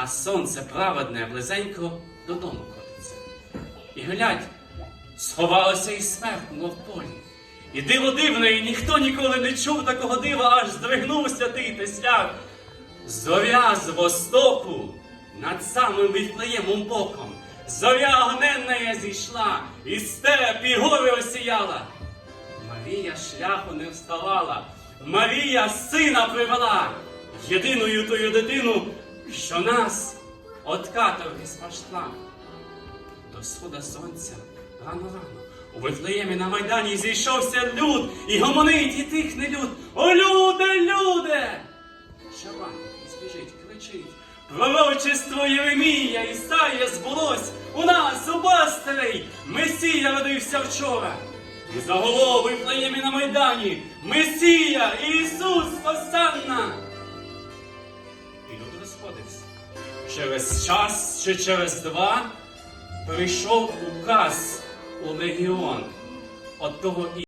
а сонце праведне близенько додому котиться. І глядь, сховалося і смертно в полі. І диво дивне, і ніхто ніколи не чув такого дива, аж здригнув святий Тесляк. Зоря з востоку над самим Віфлеємом боком. Зоря огненна зійшла, і степ, і гори осіяла. Марія шляху не вставала, Марія сина привела, єдиною тою дитину, що нас от каторги спасла. До схода сонця рано-рано у Вифлеємі на майдані зійшовся люд, і гомонить, і тихне люд. О, люди, люди! Шабан збіжить, кричить. Пророчество Єремія, Ісая збулось у нас, у Бастерей, Месія родився вчора. І заголов Вифлеємі на майдані Месія, Ісус Осанна. Розходився. Через час чи через два прийшов указ у легіон. От того